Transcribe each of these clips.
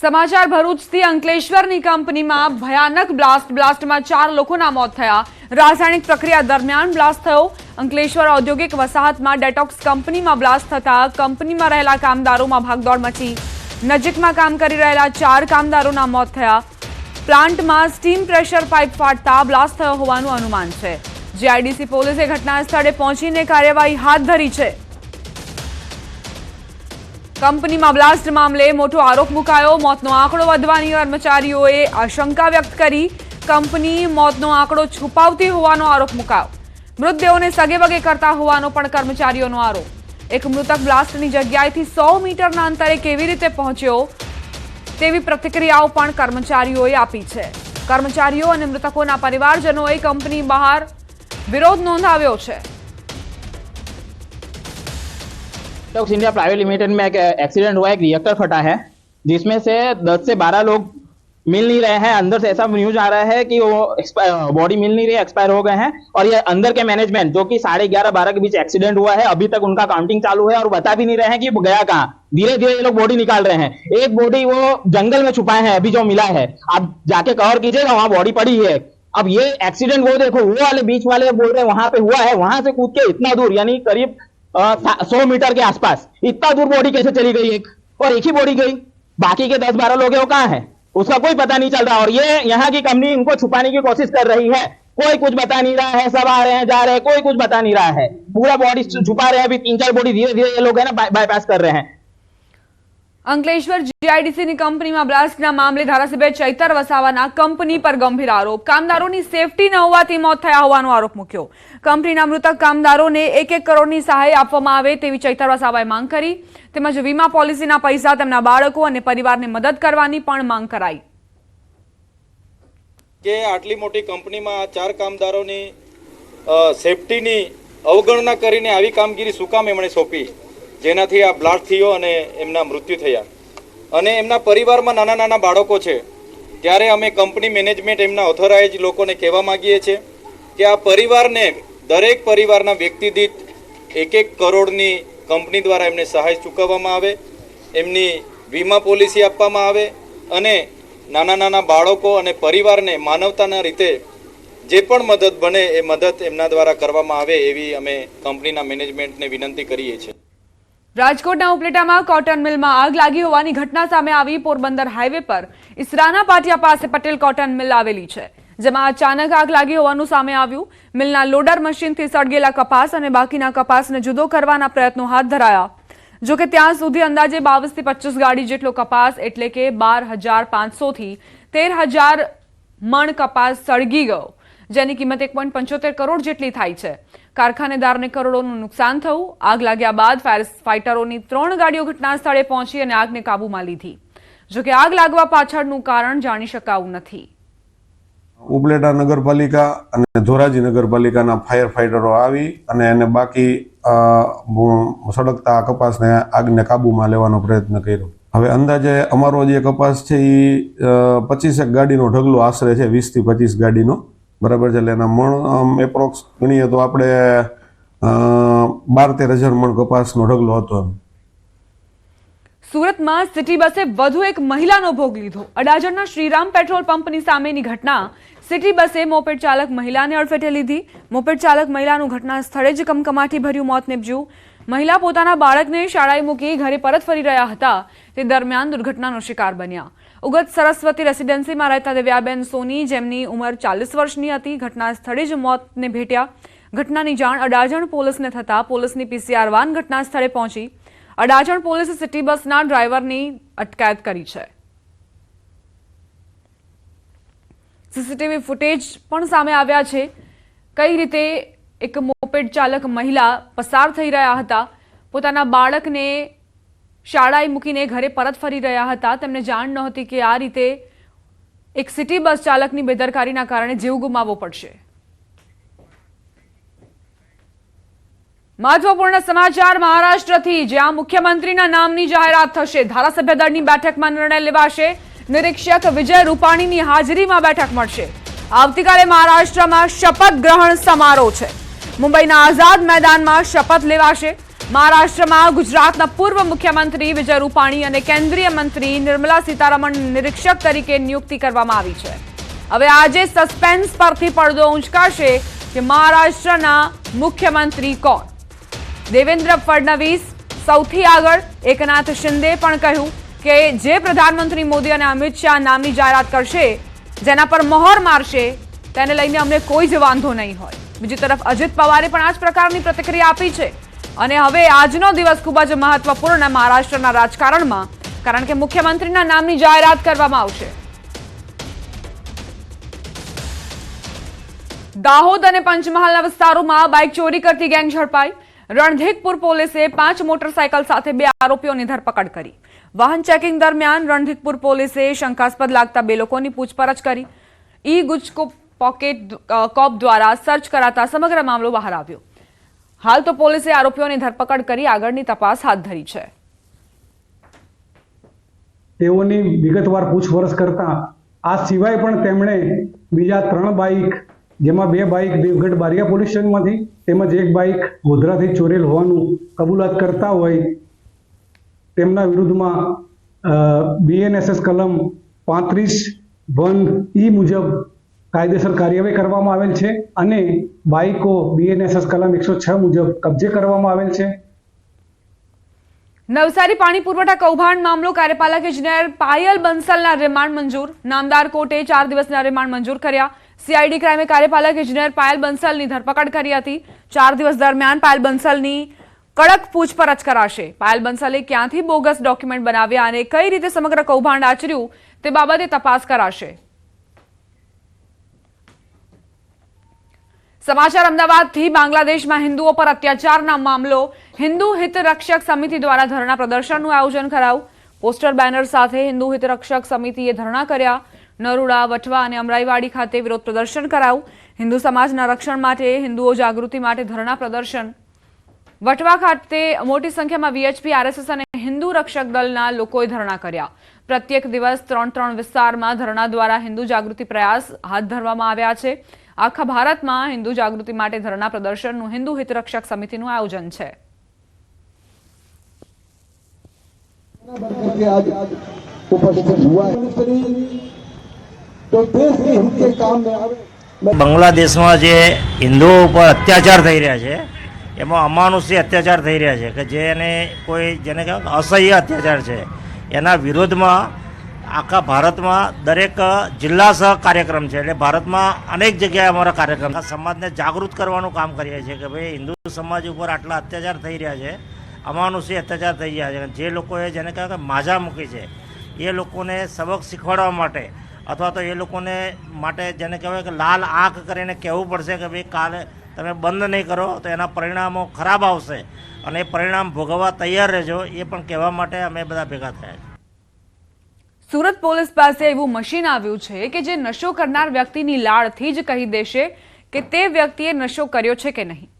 સમાચાર ભરૂચથી અંકલેશ્વરની કંપનીમાં ભયાનક બ્લાસ્ટ, બ્લાસ્ટમાં ચાર લોકોના મોત થયા. રાસાયણિક પ્રક્રિયા દરમિયાન બ્લાસ્ટ થયો. અંકલેશ્વર ઔદ્યોગિક વસાહતમાં ડેટોક્સ કંપનીમાં બ્લાસ્ટ થતા કંપનીમાં રહેલા કામદારોમાં ભાગદોડ મચી. નજીકમાં કામ કરી રહેલા ચાર કામદારોના મોત થયા. પ્લાન્ટમાં સ્ટીમ પ્રેશર પાઇપ ફાટતા બ્લાસ્ટ થયો હોવાનું અનુમાન છે. જીઆઈડીસી પોલીસે ઘટના સ્થળે પહોંચીને કાર્યવાહી હાથ ધરી છે. કંપનીમાં બ્લાસ્ટ મામલે મોટો આરોપ મુકાયો. મોતનો આંકડો વધવાની કર્મચારીઓએ આશંકા વ્યક્ત કરી. કંપની મોતનો આંકડો છુપાવતી હોવાનો આરોપ મુકાયો. મૃતદેહોને સગેવગે કરતા હોવાનો પણ કર્મચારીઓનો આરોપ. એક મૃતક બ્લાસ્ટની જગ્યાએથી સો મીટરના અંતરે કેવી રીતે પહોંચ્યો તેવી પ્રતિક્રિયાઓ પણ કર્મચારીઓએ આપી છે. કર્મચારીઓ અને મૃતકોના પરિવારજનોએ કંપની બહાર વિરોધ નોંધાવ્યો છે. टॉक्स इंडिया प्राइवेट लिमिटेड में एक एक्सीडेंट हुआ, एक रिएक्टर फटा है, जिसमें से 10 से 12 लोग मिल नहीं रहे हैं। अंदर से ऐसा न्यूज़ आ रहा है कि वो बॉडी मिल नहीं रही एक्सपायर हो गए हैं। और ये अंदर के मैनेजमेंट जो कि साढ़े ग्यारह बारह के बीच एक्सीडेंट हुआ है, अभी तक उनका काउंटिंग चालू है और बता भी नहीं रहे हैं कि गया कहाँ। धीरे धीरे ये लोग बॉडी निकाल रहे हैं। एक बॉडी वो जंगल में छुपाए हैं, अभी जो मिला है। आप जाके कवर कीजिएगा, वहाँ बॉडी पड़ी है। अब ये एक्सीडेंट वो देखो, वो वाले बीच वाले बोल रहे हैं, वहाँ पे हुआ है, वहाँ से कूद के इतना दूर, यानी करीब सौ मीटर के आसपास। इतना दूर बॉडी कैसे चली गई एक? और एक ही बॉडी गई। बाकी के दस बारह लोग हैं, वो कहाँ है? उसका कोई पता नहीं चल रहा। और ये, यहाँ की कंपनी इनको छुपाने की कोशिश कर रही है। कोई कुछ बता नहीं रहा है, सब आ रहे हैं, जा रहे हैं, कोई कुछ बता नहीं रहा है। पूरा बॉडी छुपा रहे हैं, अभी तीन चार बॉडी धीरे धीरे ये लोग है ना बाईपास कर रहे हैं। અંકલેશ્વર જીઆઈડીસીની કંપનીમાં બ્લાસ્ટના મામલે ધારાસભ્ય ચૈતર વસાવાના કંપની પર ગંભીર આરોપ. કામદારોની સેફટી ન હોવાથી મોત થયા હોવાનો આરોપ મૂક્યો. કંપનીના મૃતક કામદારોને એક એક કરોડની સહાય આપવામાં આવે તેવી ચૈતર વસાવાએ માંગ કરી. તેમજ વીમા પોલિસીના પૈસા તેમના બાળકો અને પરિવારને મદદ કરવાની પણ માંગ કરાઈ. કે આટલી મોટી કંપનીમાં ચાર કામદારોની સેફટીની અવગણના કરીને આવી કામગીરી શું કામ એમણે સોંપી? જેનાથી આ બ્લાસ્ટ થયો અને એમના મૃત્યુ થયા. અને એમના પરિવારમાં નાના નાના બાળકો છે. ત્યારે અમે કંપની મેનેજમેન્ટ એમના ઓથોરાઇઝ લોકોને કહેવા માગીએ છીએ કે આ પરિવારને દરેક પરિવારના વ્યક્તિ દીઠ એક એક કરોડની કંપની દ્વારા એમને સહાય ચૂકવવામાં આવે, એમની વીમા પોલિસી આપવામાં આવે અને નાના નાના બાળકો અને પરિવારને માનવતાના રીતે જે પણ મદદ બને એ મદદ એમના દ્વારા કરવામાં આવે એવી અમે કંપનીના મેનેજમેન્ટને વિનંતી કરીએ છીએ. રાજકોટના ઉપલેટામાં કોટન મિલમાં આગ લાગી હોવાની ઘટના સામે આવી પોરબંદર હાઈવે પર. ઇસરાના પાટિયા પાસે પટેલ કોટન મિલ આવેલી છે, જેમાં અચાનક આગ લાગી હોવાનું સામે આવ્યું. મિલના લોડર મશીનથી સળગેલા કપાસ અને બાકીના કપાસને જુદો કરવાના પ્રયત્નો હાથ ધરાયા. જો કે ત્યાં સુધી અંદાજે બાવીસથી પચીસ ગાડી જેટલો કપાસ, એટલે કે બાર હજાર પાંચસોથી તેર હજાર મણ કપાસ સળગી ગયો, જેની કિંમત એક પોઈન્ટ પંચોતેર કરોડ જેટલી થાય છે. કારખાનેદારને કરોડોનું નુકસાન થયું. આગ લાગ્યા બાદ ફાયર ફાઇટરોની ત્રણ ગાડીઓ ઘટના સ્થળે પહોંચી અને આગને કાબૂમાં લીધી. જોકે આગ લાગવા પાછળનું કારણ જાણી શકાયું નથી. ઉપલેટા નગરપાલિકા અને ધોરાજી નગરપાલિકાના ફાયર ફાઇટરો આવી અને એને બાકી સળગતા કપાસને આગને કાબૂમાં લેવાનો પ્રયત્ન કર્યો. હવે અંદાજે અમારો જે કપાસ છે એ પચીસેક ગાડીનો ઢગલો આશરે છે, વીસથી પચીસ ગાડીનો. બરાબર છે? એટલે એના મણ એપ્રોક્સ ગણીએ તો આપણે બાર તેર હજાર મણ કપાસનો ઢગલો હતો એમ. સુરતમાં સિટી બસે વધુ એક મહિલાનો ભોગ લીધો. અડાજણના શ્રીરામ પેટ્રોલ પંપની સામેની ઘટના સિટી બસે મોપેડ ચાલક મહિલાને અડફેટે લીધી. મોપેડ ચાલક મહિલાનું ઘટના સ્થળે જ કમકમાટી ભર્યું મોત નીપજ્યું. મહિલા પોતાના બાળકને શાળાએ મૂકી ઘરે પરત ફરી રહ્યા હતા. તે દરમિયાન દુર્ઘટનાનો શિકાર બન્યા. ઉગત સરસ્વતી રેસિડેન્સીમાં રહેતા દિવ્યાબેન સોની, જેમની ઉંમર ચાલીસ વર્ષની હતી, ઘટના સ્થળે જ મોતને ભેટ્યા. ઘટનાની જાણ અડાજણ પોલીસને થતા પોલીસની પીસીઆર વાન ઘટના સ્થળે પહોંચી. અડાજણ પોલીસે સિટી બસના ડ્રાઈવરની અટકાયત કરી છે. સીસીટીવી ફૂટેજ પણ સામે આવ્યા છે. કઈ રીતે એક મોપેડ ચાલક મહિલા પસાર થઈ રહ્યા હતા. પોતાના બાળકને શાળાએ મૂકીને ઘરે પરત ફરી રહ્યા હતા. તેમને જાણ નહોતી કે આ રીતે એક સિટી બસ ચાલકની બેદરકારીના કારણે જીવ ગુમાવવો પડશે. મહત્વપૂર્ણ સમાચાર મહારાષ્ટ્રથી. જ્યાં મુખ્યમંત્રીના નામની જાહેરાત થશે. ધારાસભ્ય દળની બેઠકમાં નિર્ણય લેવાશે. નિરીક્ષક વિજય રૂપાણીની હાજરીમાં બેઠક મળશે. આવતીકાલે મહારાષ્ટ્રમાં શપથ ગ્રહણ સમારોહ છે. મુંબઈના આઝાદ મેદાનમાં શપથ લેવાશે. મહારાષ્ટ્રમાં ગુજરાતના પૂર્વ મુખ્યમંત્રી વિજય રૂપાણી અને કેન્દ્રીય મંત્રી નિર્મલા સીતારમણ નિરીક્ષક તરીકે નિયુક્તિ કરવામાં આવી છે. હવે આજે સસ્પેન્સ પરથી પડદો ઉંચકાશે કે મહારાષ્ટ્રના મુખ્યમંત્રી કોણ? દેવેન્દ્ર ફડણવીસ સૌથી આગળ એકનાથ શિંદે પણ કહ્યું કે જે પ્રધાનમંત્રી મોદી અને અમિત શાહ નામની જાહેરાત કરશે, જેના પર મહોર મારશે, તેને લઈને અમને કોઈ જ વાંધો નહીં હોય. બીજી તરફ અજીત પવારે પણ આ જ પ્રકારની પ્રતિક્રિયા આપી છે. અને હવે આજનો દિવસ ખૂબ જ મહત્વપૂર્ણ મહારાષ્ટ્રના રાજકારણમાં, કારણ કે મુખ્યમંત્રીના નામની જાહેરાત કરવામાં આવશે. દાહોદ અને પંચમહાલના વિસ્તારોમાં બાઇક ચોરી કરતી ગેંગ ઝડપાઈ. રણધીકપુર પોલીસે પાંચ મોટરસાયકલ સાથે બે આરોપીઓની ધરપકડ કરી. વાહન ચેકિંગ દરમિયાન રણધીકપુર પોલીસે શંકાસ્પદ લાગતા બે લોકોની પૂછપરછ કરી. ઈ ગુજકો પોકેટ કોપ દ્વારા સર્ચ કરાતા સમગ્ર મામલો બહાર આવ્યો. હાલ તો પોલીસે આરોપીઓની ધરપકડ કરી આગળની તપાસ હાથ ધરી છે. તેઓની વિગતવાર પૂછપરછ કરતા આ સિવાય પણ તેમણે બીજા ત્રણ બાઇક, જેમાં બે બાઇક દેવગઢ બારિયા પોલીસ સ્ટેશનમાંથી તેમજ એક બાઇક ગોધરાથી ચોરેલ હોવાનું કબૂલાત કરતા હોય, તેમના વિરુદ્ધમાં બીએનએસએસ કલમ પાંત્રીસ વન ઈ મુજબ કાયદેસર કાર્યવાહી કરવામાં આવેલ છે અને બાઇકો બીએનએસએસ કલમ એકસો છ મુજબ કબજે કરવામાં આવેલ છે. નવસારી પાણી પુરવઠા કૌભાંડ મામલો કાર્યપાલક ઇજનેર પાયલ બંસલના રિમાન્ડ મંજૂર. નામદાર કોર્ટે ચાર દિવસના રિમાન્ડ મંજૂર કર્યા. સીઆઈડી ક્રાઇમે કાર્યપાલક ઇજનેર પાયલ બંસલની ધરપકડ કરી હતી. ચાર દિવસ દરમિયાન પાયલ બંસલની કડક પૂછપરછ કરાશે. પાયલ બંસલે ક્યાંથી બોગસ ડોક્યુમેન્ટ બનાવ્યા અને કઈ રીતે સમગ્ર કૌભાંડ આચર્યું તે બાબતે તપાસ કરાશે. સમાચાર અમદાવાદથી બાંગ્લાદેશમાં હિન્દુઓ પર અત્યાચારના મામલો. હિન્દુ હિત રક્ષક સમિતિ દ્વારા ધરણા પ્રદર્શનનું આયોજન કરાયું. પોસ્ટર બેનર સાથે હિન્દુ હિત રક્ષક સમિતિએ ધરણા કર્યા. નરુડા વટવા અને અમરાઈવાડી ખાતે વિરોધ પ્રદર્શન કરાયું. હિન્દુ સમાજના રક્ષણ માટે, હિન્દુઓ જાગૃતિ માટે ધરણા પ્રદર્શન. વટવા ખાતે મોટી સંખ્યામાં વીએચપી, આરએસએસ અને હિન્દુ રક્ષક દળના લોકોએ ધરણા કર્યા. પ્રત્યેક દિવસ ત્રણ ત્રણ વિસ્તારમાં ધરણા દ્વારા હિન્દુ જાગૃતિ પ્રયાસ હાથ ધરવામાં આવ્યા છે. આખા ભારતમાં હિન્દુ જાગૃતિ માટે ધરણા પ્રદર્શનનું હિન્દુ હિતરક્ષક સમિતિનું આયોજન છે. બાંગ્લાદેશમાં જે હિન્દુઓ ઉપર અત્યાચાર થઈ રહ્યા છે એમાં અમાનુષી અત્યાચાર થઈ રહ્યા છે કે જેને કોઈ જેને કહેવાય અસહ્ય અત્યાચાર છે એના વિરોધમાં આખા ભારતમાં દરેક જિલ્લા સહ કાર્યક્રમ છે. એટલે ભારતમાં અનેક જગ્યાએ અમારા કાર્યક્રમ સમાજને જાગૃત કરવાનું કામ કરીએ છીએ કે ભાઈ, હિન્દુ સમાજ ઉપર આટલા અત્યાચાર થઈ રહ્યા છે. અમાનુષી અત્યાચાર થઈ રહ્યા છે. જે લોકોએ જેને કહેવાય કે માજા મૂકી છે, એ લોકોને સબક શીખવાડવા માટે અથવા તો એ લોકોને માટે જેને કહેવાય કે લાલ આંખ કરીને કહેવું પડશે કે ભાઈ, કાલે તમે બંધ નહીં કરો, તો એના પરિણામો ખરાબ આવશે. અને એ પરિણામ ભોગવવા તૈયાર રહેજો, એ પણ કહેવા માટે અમે બધા ભેગા થયા સુરત પોલીસ પાસે એવું મશીન આવ્યું છે કે જે નશો કરનાર વ્યક્તિની લાળથી જ કહી દેશે કે તે વ્યક્તિએ નશો કર્યો છે કે નહીં.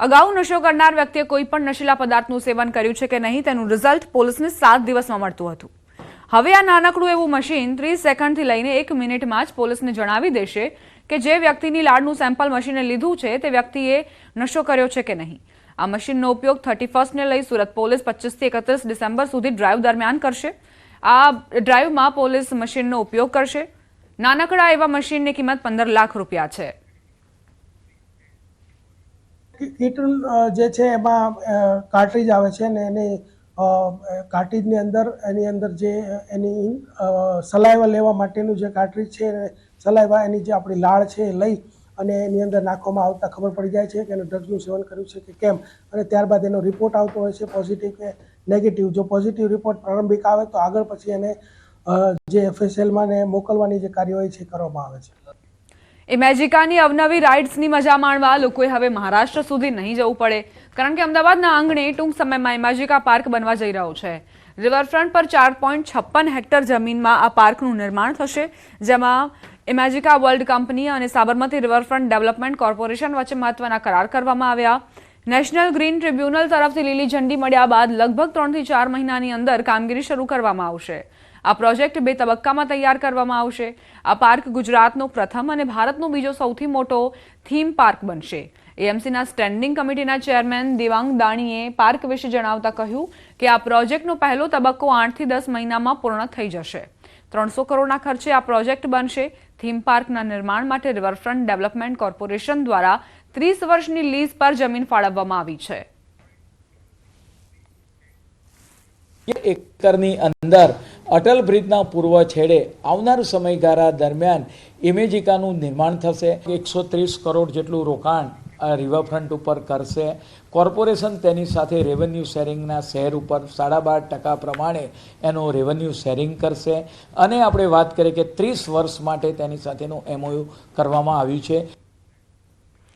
અગાઉ નશો કરનાર વ્યક્તિએ કોઈ પણ નશીલા પદાર્થનું સેવન કર્યું છે કે નહીં તેનું રિઝલ્ટ પોલીસને સાત દિવસમાં મળતું હતું. હવે આ નાનકડું એવું મશીન ત્રીસ સેકન્ડથી લઈને એક મિનિટમાં જ પોલીસને જણાવી દેશે કે જે વ્યક્તિની લાળનું સેમ્પલ મશીને લીધું છે તે વ્યક્તિએ નશો કર્યો છે કે નહીં. આ મશીનનો ઉપયોગ થર્ટી ફર્સ્ટને લઈ સુરત પોલીસ પચીસથી એકત્રીસ ડિસેમ્બર સુધી ડ્રાઈવ દરમિયાન કરશે. આ ડ્રાઈવમાં પોલીસ મશીનનો ઉપયોગ કરશે. નાનકડા એવા મશીનની કિંમત પંદર લાખ રૂપિયા છે. કીટલ જે છે એમાં કાર્ટ્રીજ આવે છે ને એની કાર્ટ્રીજની અંદર, એની અંદર જે, એની સલાઈવા લેવા માટેનું જે કાર્ટ્રીજ છે સલાઈવા એની જે આપણી લાળ છે એ લઈ અને એની અંદર નાખવામાં આવતા ખબર પડી જાય છે કે એને ડ્રગ્સનું સેવન કર્યું છે કે કેમ. અને ત્યારબાદ એનો રિપોર્ટ આવતો હોય છે પોઝિટિવ કે નેગેટિવ જો પોઝિટિવ રિપોર્ટ પ્રારંભિક આવે તો આગળ પછી એને જે એફએસએલમાં ને મોકલવાની જે કાર્યવાહી છે કરવામાં આવે છે. ઇમેજિકાની અવનવી રાઇડ્સની મજા માણવા લોકોએ હવે મહારાષ્ટ્ર સુધી નહીં જવું પડે, કારણ કે અમદાવાદના આંગણે ટૂંક સમયમાં ઇમેજિકા પાર્ક બનવા જઈ રહ્યો છે. રિવરફ્રન્ટ પર ચાર પોઈન્ટ છપ્પન હેક્ટર જમીનમાં આ પાર્કનું નિર્માણ થશે, જેમાં ઇમેજિકા વર્લ્ડ કંપની અને સાબરમતી રિવરફ્રન્ટ ડેવલપમેન્ટ કોર્પોરેશન વચ્ચે મહત્વના કરાર કરવામાં આવ્યા. નેશનલ ગ્રીન ટ્રિબ્યુનલ તરફથી લીલી ઝંડી મળ્યા બાદ લગભગ ત્રણથી ચાર મહિનાની અંદર કામગીરી શરૂ કરવામાં આવશે. આ પ્રોજેક્ટ બે તબક્કામાં તૈયાર કરવામાં આવશે. આ પાર્ક ગુજરાતનો પ્રથમ અને ભારતનો બીજો સૌથી મોટો થીમ પાર્ક બનશે. એએમસીના સ્ટેન્ડિંગ કમિટીના ચેરમેન દેવાંગ દાણીએ પાર્ક વિશે જણાવતા કહ્યું કે આ પ્રોજેક્ટનો પહેલો તબક્કો આઠથી દસ મહિનામાં પૂર્ણ થઈ જશે. ત્રણસો કરોડના ખર્ચે આ પ્રોજેક્ટ બનશે. થીમ પાર્કના નિર્માણ માટે રિવરફ્રન્ટ ડેવલપમેન્ટ કોર્પોરેશન દ્વારા ત્રીસ વર્ષની લીઝ પર જમીન ફાળવવામાં આવી છે. એકરની અંદર અટલ બ્રિજના પૂર્વ છેડે આવનાર સમયગાળા દરમિયાન ઇમેજિકાનું નિર્માણ થશે. એકસો ત્રીસ કરોડ જેટલું રોકાણ રિવરફ્રન્ટ ઉપર કરશે. કોર્પોરેશન તેની સાથે રેવન્યુ શેરિંગના શેર ઉપર સાડા બાર ટકા પ્રમાણે એનું રેવન્યુ શેરિંગ કરશે. અને આપણે વાત કરીએ કે ત્રીસ વર્ષ માટે તેની સાથેનું એમઓયુ કરવામાં આવ્યું છે.